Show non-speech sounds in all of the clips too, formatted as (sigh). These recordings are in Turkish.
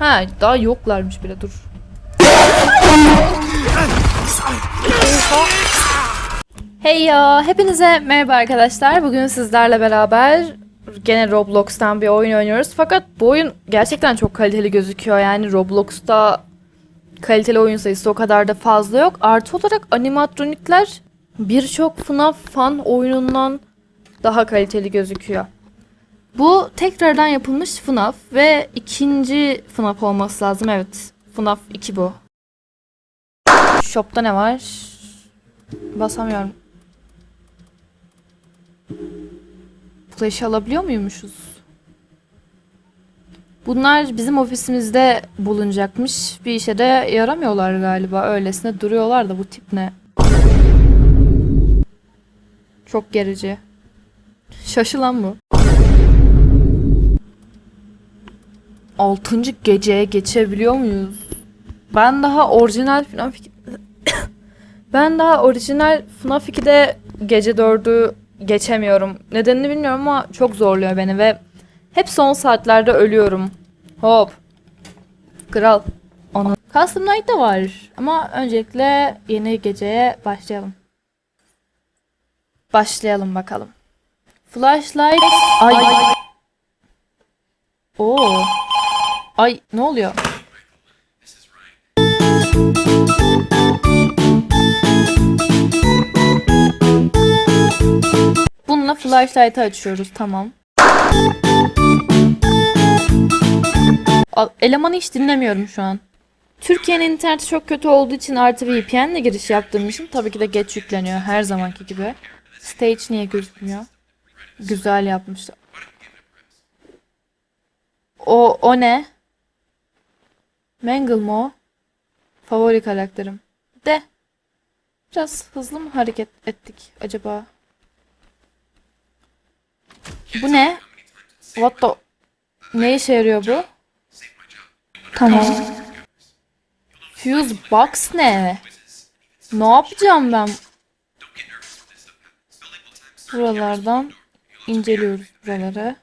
Ha daha yoklarmış bile dur. Hey ya, hepinize merhaba arkadaşlar. Bugün sizlerle beraber gene Roblox'tan bir oyun oynuyoruz. Fakat bu oyun gerçekten çok kaliteli gözüküyor. Yani Roblox'ta kaliteli oyun sayısı o kadar da fazla yok. Artı olarak animatronikler birçok FNAF fan oyunundan daha kaliteli gözüküyor. Bu tekrardan yapılmış FNAF ve ikinci FNAF olması lazım. Evet, FNAF 2 bu. Shop'ta ne var? Basamıyorum. Flash'ı alabiliyor muymuşuz? Bunlar bizim ofisimizde bulunacakmış. Bir işe de yaramıyorlar galiba. Öylesine duruyorlar da bu tip ne? Çok gerici. Şaşılan bu. Altıncı geceye geçebiliyor muyuz? Ben daha orijinal FNAF 2... (coughs) ben daha orijinal FNAF 2'de gece 4'ü geçemiyorum. Nedenini bilmiyorum ama çok zorluyor beni ve hep son saatlerde ölüyorum. Hop. Kral. Onu. Custom Night da var. Ama öncelikle yeni geceye başlayalım. Başlayalım bakalım. Flashlight. Ay. Oo. Ay ne oluyor? Bununla flashlight'ı açıyoruz tamam. Elemanı hiç dinlemiyorum şu an. Türkiye'nin interneti çok kötü olduğu için artı VPN'le giriş yaptığım için tabii ki de geç yükleniyor her zamanki gibi. Stage niye gözükmüyor? Güzel yapmışlar. O, o ne? Mangle mu o? Favori karakterim. De. Biraz hızlı mı hareket ettik acaba? Bu ne? What the... Ne işe yarıyor bu? Tamam. Fuse box ne? Ne yapacağım ben? Buralardan inceliyoruz buraları.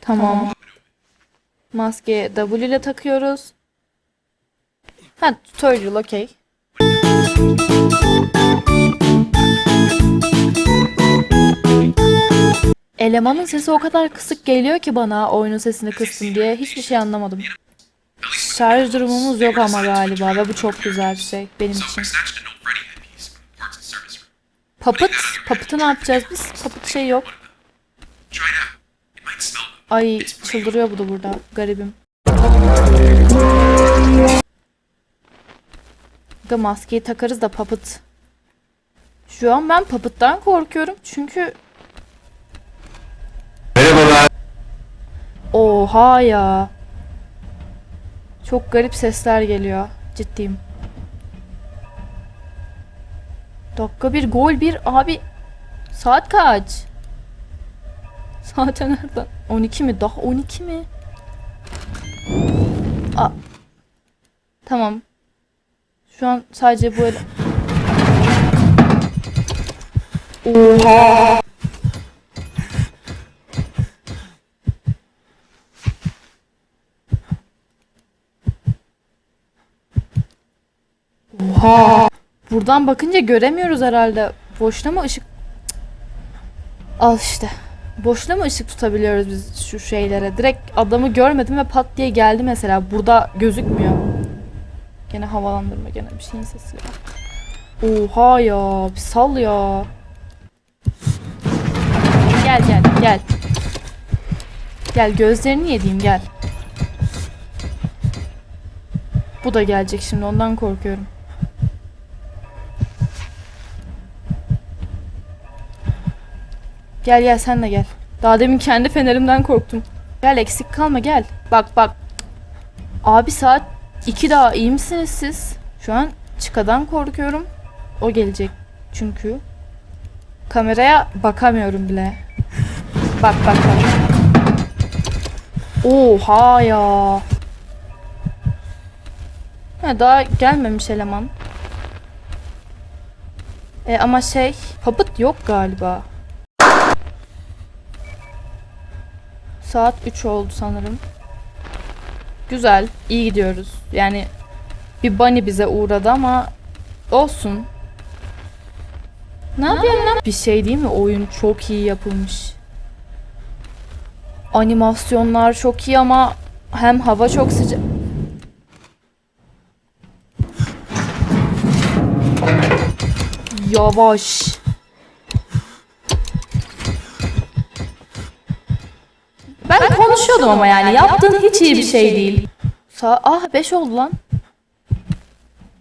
Tamam. Maske W ile takıyoruz. Ha tutorial okey. Elemanın sesi o kadar kısık geliyor ki bana oyunun sesini kıstım diye hiçbir şey anlamadım. Şarj durumumuz yok ama galiba ve bu çok güzel bir şey benim için. Papıt, papıtı ne yapacağız biz? Papıt şey yok. Ay çıldırıyor bu da burada. Garibim. Da maskeyi takarız da papıt. Şu an ben papıttan korkuyorum çünkü... Merhabalar. Oha ya. Çok garip sesler geliyor. Ciddiyim. Dakika bir gol bir abi. Saat kaç? Saate nereden? 12 mi? Daha 12 mi? Aa. Tamam. Şu an sadece bu ele... Oha. Oha. Buradan bakınca göremiyoruz herhalde. Boşuna mı ışık... Al işte. Boşuna mı ışık tutabiliyoruz biz şu şeylere? Direkt adamı görmedim ve pat diye geldi mesela. Burada gözükmüyor. Gene havalandırma gene bir şeyin sesi. Oha ya. Bir sal ya. Gel gel gel. Gel gözlerini yediğim gel. Bu da gelecek şimdi ondan korkuyorum. Gel gel sen de gel. Daha demin kendi fenerimden korktum. Gel eksik kalma gel. Bak bak. Abi saat 2 daha iyi misiniz siz? Şu an çıkadan korkuyorum. O gelecek çünkü. Kameraya bakamıyorum bile. Bak bak bak. Oha ya. Ha, daha gelmemiş eleman. E, ama şey, papıt yok galiba. Saat 3 oldu sanırım. Güzel. iyi gidiyoruz. Yani bir bunny bize uğradı ama olsun. Ne yapıyorsun lan? Bir şey değil mi? Oyun çok iyi yapılmış. Animasyonlar çok iyi ama hem hava çok sıcak. Yavaş. Konuşuyordum ama yani yaptığın hiç iyi bir şey değil. Sa ah 5 oldu lan.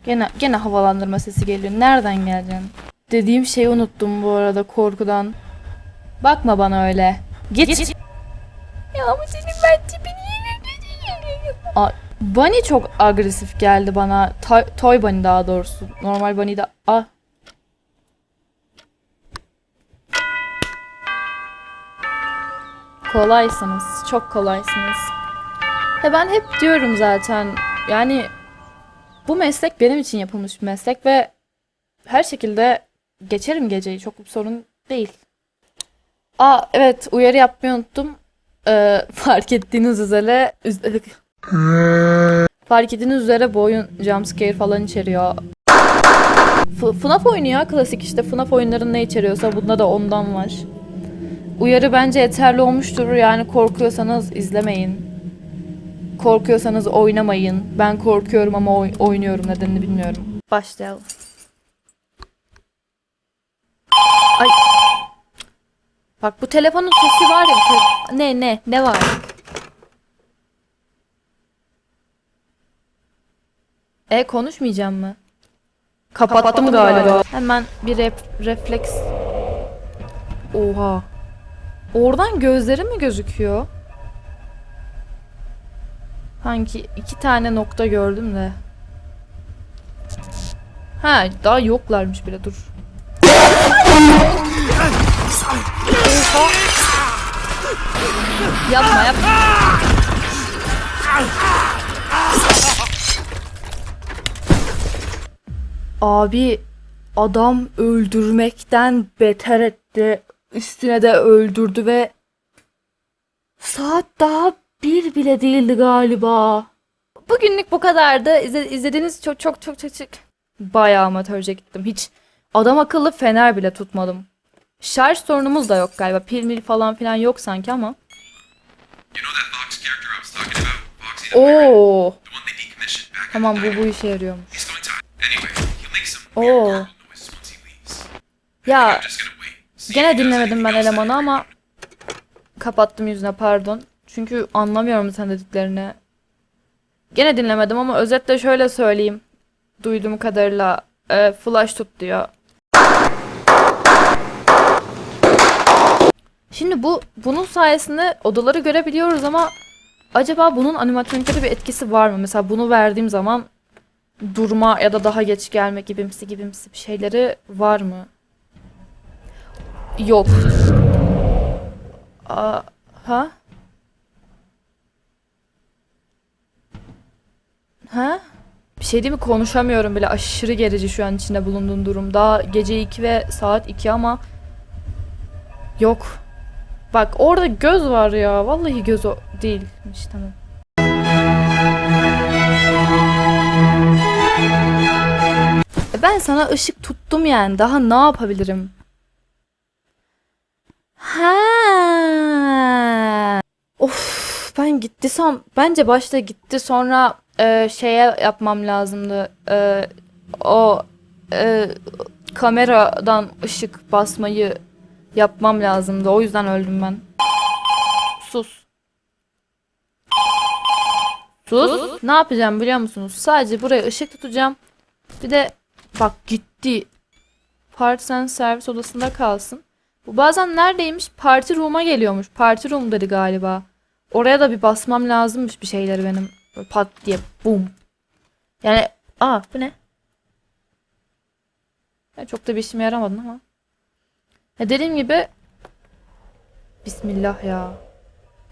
Gene gene havalandırma sesi geliyor. Nereden geleceksin? Dediğim şeyi unuttum bu arada korkudan. Bakma bana öyle. Git. Ya ama senin ben tipini Aa, Bunny çok agresif geldi bana. Toy, toy Bunny daha doğrusu. Normal Bunny de... Ah. Kolaysınız. Çok kolaysınız. Ya ben hep diyorum zaten. Yani bu meslek benim için yapılmış bir meslek ve her şekilde geçerim geceyi. Çok bir sorun değil. Aa evet uyarı yapmayı unuttum. Ee, (laughs) fark ettiğiniz üzere üz- (laughs) fark ettiğiniz üzere bu oyun jumpscare falan içeriyor. F- FNAF oyunu ya klasik işte FNAF oyunların ne içeriyorsa bunda da ondan var. Uyarı bence yeterli olmuştur. Yani korkuyorsanız izlemeyin. Korkuyorsanız oynamayın. Ben korkuyorum ama oy- oynuyorum nedenini bilmiyorum. Başlayalım. Ay. Bak bu telefonun sesi var ya. te- Ne ne ne var? E konuşmayacağım mı? Kapattım galiba. Hemen bir ref- refleks. Oha. Oradan gözleri mi gözüküyor? Hangi iki tane nokta gördüm de. Ha daha yoklarmış bile dur. Oha. Yapma yapma. Abi adam öldürmekten beter etti. Üstüne de öldürdü ve saat daha bir bile değildi galiba. Bugünlük bu kadardı. İzle, izlediğiniz çok çok çok çok çok bayağı amatörce gittim. Hiç adam akıllı fener bile tutmadım. Şarj sorunumuz da yok galiba. Pil mil falan filan yok sanki ama. Oo. Tamam bu bu işe yarıyormuş. Oo. Ya Gene dinlemedim ben elemanı ama kapattım yüzüne pardon. Çünkü anlamıyorum sen dediklerini. Gene dinlemedim ama özetle şöyle söyleyeyim. Duyduğum kadarıyla e, flash tut diyor. Şimdi bu bunun sayesinde odaları görebiliyoruz ama acaba bunun animatronikleri bir etkisi var mı? Mesela bunu verdiğim zaman durma ya da daha geç gelme gibimsi gibimsi bir şeyleri var mı? Yok. Aa, ha? Ha? Bir şey değil mi? Konuşamıyorum bile. Aşırı gerici şu an içinde bulunduğum durum. Daha gece 2 ve saat 2 ama yok. Bak orada göz var ya. Vallahi göz o değilmiş. Tamam. E Ben sana ışık tuttum yani. Daha ne yapabilirim? Ha. Of ben gitti san bence başta gitti sonra e, şeye yapmam lazımdı. E, o e, kameradan ışık basmayı yapmam lazımdı. O yüzden öldüm ben. Sus. Sus. Ne yapacağım biliyor musunuz? Sadece buraya ışık tutacağım. Bir de bak gitti. Parts and servis odasında kalsın. Bu bazen neredeymiş? Party room'a geliyormuş. Party room dedi galiba. Oraya da bir basmam lazımmış bir şeyleri benim. Böyle pat diye bum. Yani aa bu ne? Ya çok da bir işime yaramadın ama. Ya dediğim gibi Bismillah ya.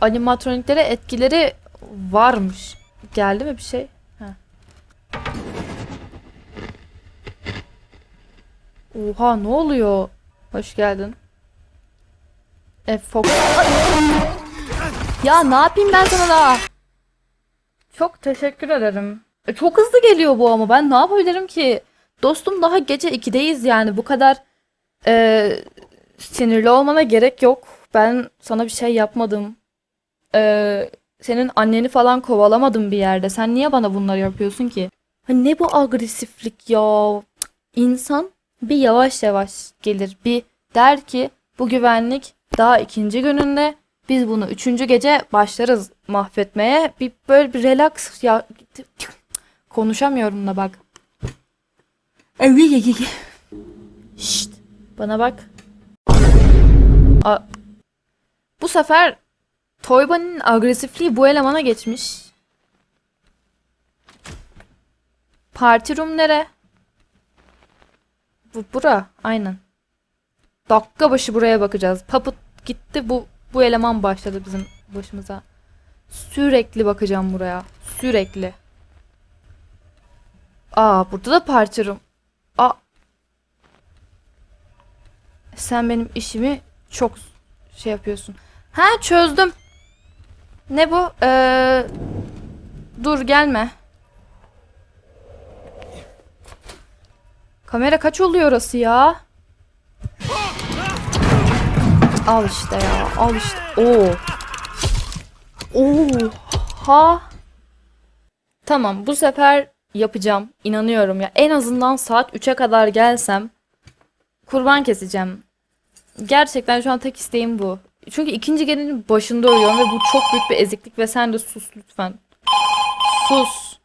Animatroniklere etkileri varmış. Geldi mi bir şey? Ha. Oha ne oluyor? Hoş geldin. E Fox. Ya ne yapayım ben sana da? Çok teşekkür ederim. E, çok hızlı geliyor bu ama ben ne yapabilirim ki? Dostum daha gece 2'deyiz yani bu kadar e, sinirli olmana gerek yok. Ben sana bir şey yapmadım. E, senin anneni falan kovalamadım bir yerde. Sen niye bana bunları yapıyorsun ki? Ha, ne bu agresiflik ya? İnsan bir yavaş yavaş gelir. Bir der ki bu güvenlik daha ikinci gününde biz bunu üçüncü gece başlarız mahvetmeye. Bir böyle bir relax ya konuşamıyorum da bak. Şşt, bana bak. A- bu sefer Toyba'nın agresifliği bu elemana geçmiş. Parti room nere? Bu bura aynen. Dakika başı buraya bakacağız. Papıt gitti bu bu eleman başladı bizim başımıza. Sürekli bakacağım buraya. Sürekli. Aa burada da parti room. Aa. Sen benim işimi çok şey yapıyorsun. Ha çözdüm. Ne bu? Ee, dur gelme. Kamera kaç oluyor orası ya? Al işte ya. Al işte. Oo. Oo. Ha. Tamam bu sefer yapacağım. İnanıyorum ya. En azından saat 3'e kadar gelsem kurban keseceğim. Gerçekten şu an tek isteğim bu. Çünkü ikinci gecenin başında ölüyorum ve bu çok büyük bir eziklik ve sen de sus lütfen. Sus.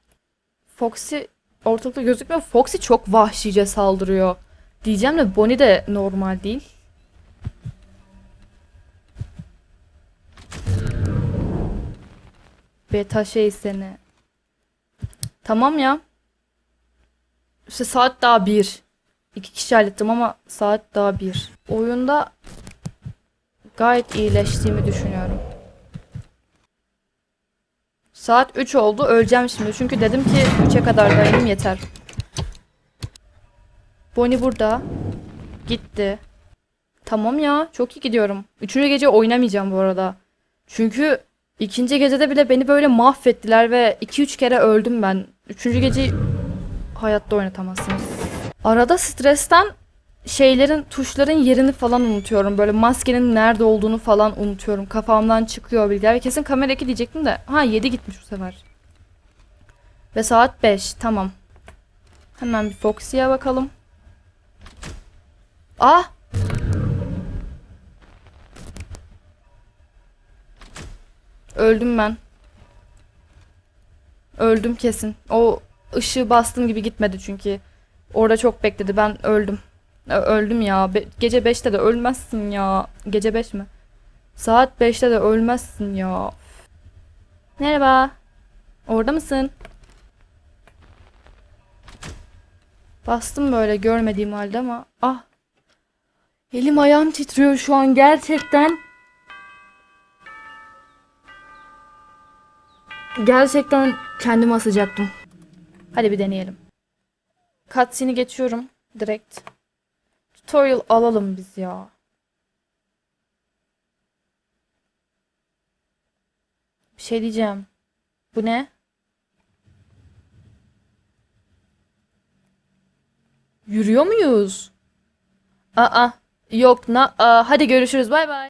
Foxy ortalıkta gözükmüyor. Foxy çok vahşice saldırıyor. Diyeceğim de Bonnie de normal değil. Beta şey seni. Tamam ya. İşte saat daha bir. İki kişi hallettim ama saat daha bir. Oyunda gayet iyileştiğimi düşünüyorum. Saat 3 oldu. Öleceğim şimdi. Çünkü dedim ki 3'e kadar dayanayım yeter. Bonnie burada. Gitti. Tamam ya. Çok iyi gidiyorum. Üçüncü gece oynamayacağım bu arada. Çünkü ikinci gecede bile beni böyle mahvettiler ve 2-3 kere öldüm ben. Üçüncü geceyi hayatta oynatamazsınız. Arada stresten şeylerin, tuşların yerini falan unutuyorum. Böyle maskenin nerede olduğunu falan unutuyorum. Kafamdan çıkıyor bilgiler. Kesin kamera 2 diyecektim de. Ha 7 gitmiş bu sefer. Ve saat 5. Tamam. Hemen bir Foxy'ye bakalım. Ah! Öldüm ben. Öldüm kesin. O ışığı bastığım gibi gitmedi çünkü. Orada çok bekledi. Ben öldüm. Ö- Öldüm ya. Be- gece 5'te de ölmezsin ya. Gece 5 mi? Saat 5'te de ölmezsin ya. Merhaba. Orada mısın? Bastım böyle görmediğim halde ama ah. Elim ayağım titriyor şu an gerçekten. Gerçekten kendimi asacaktım. Hadi bir deneyelim. Cutscene'i geçiyorum direkt. Tutorial alalım biz ya. Bir şey diyeceğim. Bu ne? Yürüyor muyuz? Aa, yok na. Hadi görüşürüz. Bay bay.